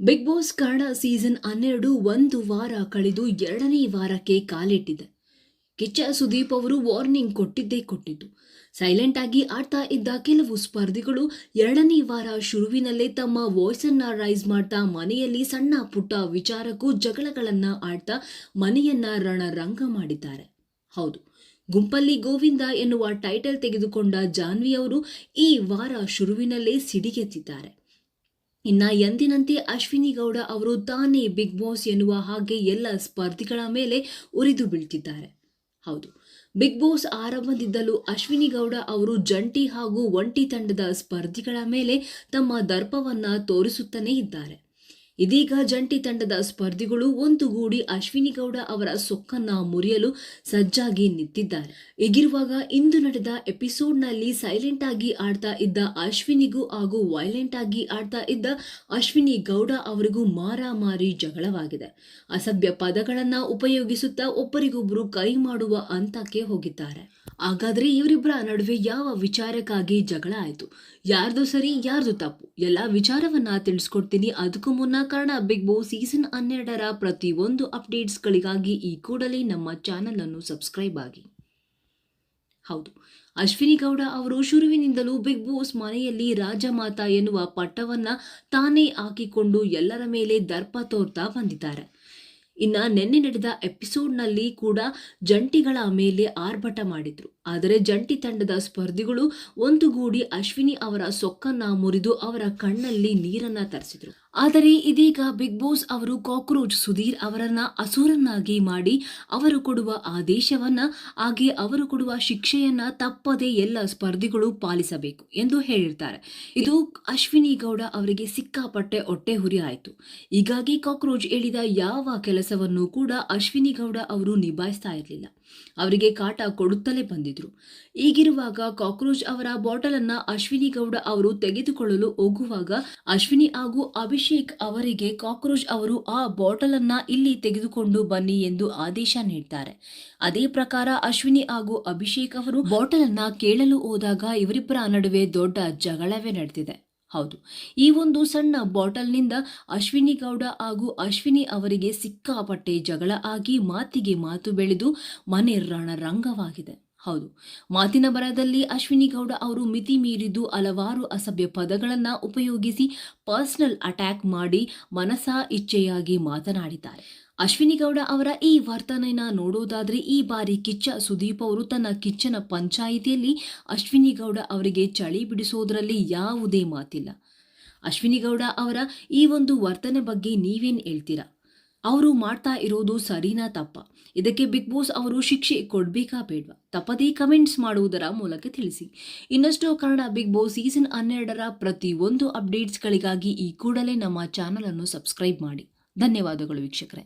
Big boss Kannada season ಹನ್ನೆರಡು ಒಂದು ವಾರ ಕಳೆದು ಎರಡನೇ ವಾರಕ್ಕೆ ಕಾಲಿಟ್ಟಿದೆ. ಕಿಚ್ಚ ಸುದೀಪ್ ಅವರು ವಾರ್ನಿಂಗ್ ಕೊಟ್ಟಿದ್ದೇ ಕೊಟ್ಟಿದ್ದು ಸೈಲೆಂಟ್ ಆಗಿ ಆಡ್ತಾ ಇದ್ದ ಕೆಲವು ಸ್ಪರ್ಧಿಗಳು ಎರಡನೇ ವಾರ ಶುರುವಿನಲ್ಲೇ ತಮ್ಮ ವಾಯ್ಸನ್ನ ರೈಸ್ ಮಾಡ್ತಾ ಮನೆಯಲ್ಲಿ ಸಣ್ಣ ಪುಟ್ಟ ವಿಚಾರಕ್ಕೂ ಜಗಳಗಳನ್ನ ಆಡ್ತಾ ಮನೆಯನ್ನ ರಣರಂಗ ಮಾಡಿದ್ದಾರೆ. ಹೌದು, ಗುಂಪಲ್ಲಿ ಗೋವಿಂದ ಎನ್ನುವ ಟೈಟಲ್ ತೆಗೆದುಕೊಂಡ ಜಾನ್ವಿ ಅವರು ಈ ವಾರ ಶುರುವಿನಲ್ಲೇ ಸಿಡಿಗೆತ್ತಿದ್ದಾರೆ. ಇನ್ನ ಎಂದಿನಂತೆ ಅಶ್ವಿನಿ ಗೌಡ ಅವರು ತಾನೇ ಬಿಗ್ ಬಾಸ್ ಎನ್ನುವ ಹಾಗೆ ಎಲ್ಲ ಸ್ಪರ್ಧಿಗಳ ಮೇಲೆ ಉರಿದು ಬೀಳ್ತಿದ್ದಾರೆ. ಹೌದು, ಬಿಗ್ ಬಾಸ್ ಆರಂಭದಿಂದಲೂ ಅಶ್ವಿನಿ ಗೌಡ ಅವರು ಜಂಟಿ ಹಾಗೂ ಒಂಟಿ ತಂಡದ ಸ್ಪರ್ಧಿಗಳ ಮೇಲೆ ತಮ್ಮ ದರ್ಪವನ್ನ ತೋರಿಸುತ್ತಲೇ ಇದ್ದಾರೆ. ಇದೀಗ ಜಂಟಿ ತಂಡದ ಸ್ಪರ್ಧಿಗಳು ಒಂದುಗೂಡಿ ಅಶ್ವಿನಿ ಗೌಡ ಅವರ ಸೊಕ್ಕನ್ನ ಮುರಿಯಲು ಸಜ್ಜಾಗಿ ನಿಂತಿದ್ದಾರೆ. ಹೀಗಿರುವಾಗ ಇಂದು ನಡೆದ ಎಪಿಸೋಡ್ನಲ್ಲಿ ಸೈಲೆಂಟ್ ಆಗಿ ಆಡ್ತಾ ಇದ್ದ ಅಶ್ವಿನಿಗೂ ಹಾಗೂ ವೈಲೆಂಟ್ ಆಗಿ ಆಡ್ತಾ ಇದ್ದ ಅಶ್ವಿನಿ ಗೌಡ ಅವರಿಗೂ ಮಾರಾಮಾರಿ ಜಗಳವಾಗಿದೆ. ಅಸಭ್ಯ ಪದಗಳನ್ನ ಉಪಯೋಗಿಸುತ್ತಾ ಒಬ್ಬರಿಗೊಬ್ಬರು ಕೈ ಮಾಡುವ ಹಂತಕ್ಕೆ ಹೋಗಿದ್ದಾರೆ. ಹಾಗಾದ್ರೆ ಇವರಿಬ್ಬರ ನಡುವೆ ಯಾವ ವಿಚಾರಕ್ಕಾಗಿ ಜಗಳ ಆಯಿತು? ಯಾರ್ದು ಸರಿ, ಯಾರ್ದು ತಪ್ಪು? ಎಲ್ಲ ವಿಚಾರವನ್ನ ತಿಳಿಸ್ಕೊಡ್ತೀನಿ. ಅದಕ್ಕೂ ಮುನ್ನ ಕನ್ನಡ ಬಿಗ್ ಬಾಸ್ ಸೀಸನ್ ಹನ್ನೆರಡರ ಪ್ರತಿಯೊಂದು ಅಪ್ಡೇಟ್ಸ್ಗಳಿಗಾಗಿ ಈ ಕೂಡಲೇ ನಮ್ಮ ಚಾನಲ್ ಅನ್ನು ಸಬ್ಸ್ಕ್ರೈಬ್ ಆಗಿ. ಹೌದು, ಅಶ್ವಿನಿ ಗೌಡ ಅವರು ಶುರುವಿನಿಂದಲೂ ಬಿಗ್ ಬಾಸ್ ಮನೆಯಲ್ಲಿ ರಾಜಮಾತಾ ಎನ್ನುವ ಪಟ್ಟವನ್ನ ತಾನೇ ಹಾಕಿಕೊಂಡು ಎಲ್ಲರ ಮೇಲೆ ದರ್ಪ ತೋರ್ತಾ ಬಂದಿದ್ದಾರೆ. ಇನ್ನ ನಿನ್ನೆ ನಡೆದ ಎಪಿಸೋಡ್ನಲ್ಲಿ ಕೂಡ ಜಂಟಿಗಳ ಮೇಲೆ ಆರ್ಭಟ ಮಾಡಿದ್ರು. ಆದರೆ ಜಂಟಿ ತಂಡದ ಸ್ಪರ್ಧಿಗಳು ಒಂದುಗೂಡಿ ಅಶ್ವಿನಿ ಅವರ ಸೊಕ್ಕನ್ನ ಮುರಿದು ಅವರ ಕಣ್ಣಲ್ಲಿ ನೀರನ್ನ ತರಿಸಿದ್ರು. ಆದರೆ ಇದೀಗ ಬಿಗ್ ಬಾಸ್ ಅವರು ಕಾಕ್ರೋಚ್ ಸುಧೀರ್ ಅವರನ್ನ ಅಸುರನ್ನಾಗಿ ಮಾಡಿ ಅವರು ಕೊಡುವ ಆದೇಶವನ್ನ, ಹಾಗೆ ಅವರು ಕೊಡುವ ಶಿಕ್ಷೆಯನ್ನ ತಪ್ಪದೆ ಎಲ್ಲ ಸ್ಪರ್ಧಿಗಳು ಪಾಲಿಸಬೇಕು ಎಂದು ಹೇಳಿರ್ತಾರೆ. ಇದು ಅಶ್ವಿನಿ ಗೌಡ ಅವರಿಗೆ ಸಿಕ್ಕಾಪಟ್ಟೆ ಹೊಟ್ಟೆ ಹುರಿ ಆಯಿತು. ಹೀಗಾಗಿ ಕಾಕ್ರೋಚ್ ಹೇಳಿದ ಯಾವ ಕೆಲಸವನ್ನು ಕೂಡ ಅಶ್ವಿನಿ ಗೌಡ ಅವರು ನಿಭಾಯಿಸ್ತಾ ಇರಲಿಲ್ಲ. ಅವರಿಗೆ ಕಾಟ ಕೊಡುತ್ತಲೇ ಬಂದಿದ್ರು. ಈಗಿರುವಾಗ ಕಾಕ್ರೋಚ್ ಅವರ ಬಾಟಲ್ ಅನ್ನ ಅಶ್ವಿನಿ ಗೌಡ ಅವರು ತೆಗೆದುಕೊಳ್ಳಲು ಹೋಗುವಾಗ ಅಶ್ವಿನಿ ಹಾಗೂ ಅಭಿಷೇಕ್ ಅವರಿಗೆ ಕಾಕ್ರೋಚ್ ಅವರು ಆ ಬಾಟಲನ್ನು ಇಲ್ಲಿ ತೆಗೆದುಕೊಂಡು ಬನ್ನಿ ಎಂದು ಆದೇಶ ನೀಡ್ತಾರೆ. ಅದೇ ಪ್ರಕಾರ ಅಶ್ವಿನಿ ಹಾಗೂ ಅಭಿಷೇಕ್ ಅವರು ಬಾಟಲನ್ನು ಕೇಳಲು ಹೋದಾಗ ಇವರಿಬ್ಬರ ನಡುವೆ ದೊಡ್ಡ ಜಗಳವೇ ನಡೆದಿದೆ. ಹೌದು, ಈ ಒಂದು ಸಣ್ಣ ಬಾಟಲ್ನಿಂದ ಅಶ್ವಿನಿ ಗೌಡ ಹಾಗೂ ಅಶ್ವಿನಿ ಅವರಿಗೆ ಸಿಕ್ಕಾಪಟ್ಟೆ ಜಗಳ ಆಗಿ ಮಾತಿಗೆ ಮಾತು ಬೆಳೆದು ಮನೆ ರಣರಂಗವಾಗಿದೆ. ಹೌದು. ಮಾತಿನ ಬರದಲ್ಲಿ ಅಶ್ವಿನಿ ಗೌಡ ಅವರು ಮಿತಿ ಮೀರಿದ್ದು ಹಲವಾರು ಅಸಭ್ಯ ಪದಗಳನ್ನು ಉಪಯೋಗಿಸಿ ಪರ್ಸನಲ್ ಅಟ್ಯಾಕ್ ಮಾಡಿ ಮನಸಾ ಇಚ್ಛೆಯಾಗಿ ಮಾತನಾಡಿದ್ದಾರೆ. ಅಶ್ವಿನಿ ಗೌಡ ಅವರ ಈ ವರ್ತನೆನ ನೋಡೋದಾದ್ರೆ ಈ ಬಾರಿ ಕಿಚ್ಚ ಸುದೀಪ್ ಅವರು ತನ್ನ ಕಿಚ್ಚನ ಪಂಚಾಯಿತಿಯಲ್ಲಿ ಅಶ್ವಿನಿ ಗೌಡ ಅವರಿಗೆ ಚಳಿ ಬಿಡಿಸೋದರಲ್ಲಿ ಯಾವುದೇ ಮಾತಿಲ್ಲ. ಅಶ್ವಿನಿ ಗೌಡ ಅವರ ಈ ಒಂದು ವರ್ತನೆ ಬಗ್ಗೆ ನೀವೇನು ಹೇಳ್ತೀರಾ? ಅವರು ಮಾಡ್ತಾ ಇರೋದು ಸರಿನಾ ತಪ್ಪ? ಇದಕ್ಕೆ ಬಿಗ್ ಬಾಸ್ ಅವರು ಶಿಕ್ಷೆ ಕೊಡಬೇಕಾ ಬೇಡ್ವಾ? ತಪ್ಪದೇ ಕಮೆಂಟ್ಸ್ ಮಾಡುವುದರ ಮೂಲಕ ತಿಳಿಸಿ. ಇನ್ನಷ್ಟು ಕನ್ನಡ ಬಿಗ್ ಬಾಸ್ ಸೀಸನ್ ಹನ್ನೆರಡರ ಪ್ರತಿಯೊಂದು ಅಪ್ಡೇಟ್ಸ್ಗಳಿಗಾಗಿ ಈ ಕೂಡಲೇ ನಮ್ಮ ಚಾನಲನ್ನು ಸಬ್ಸ್ಕ್ರೈಬ್ ಮಾಡಿ. ಧನ್ಯವಾದಗಳು ವೀಕ್ಷಕರೇ.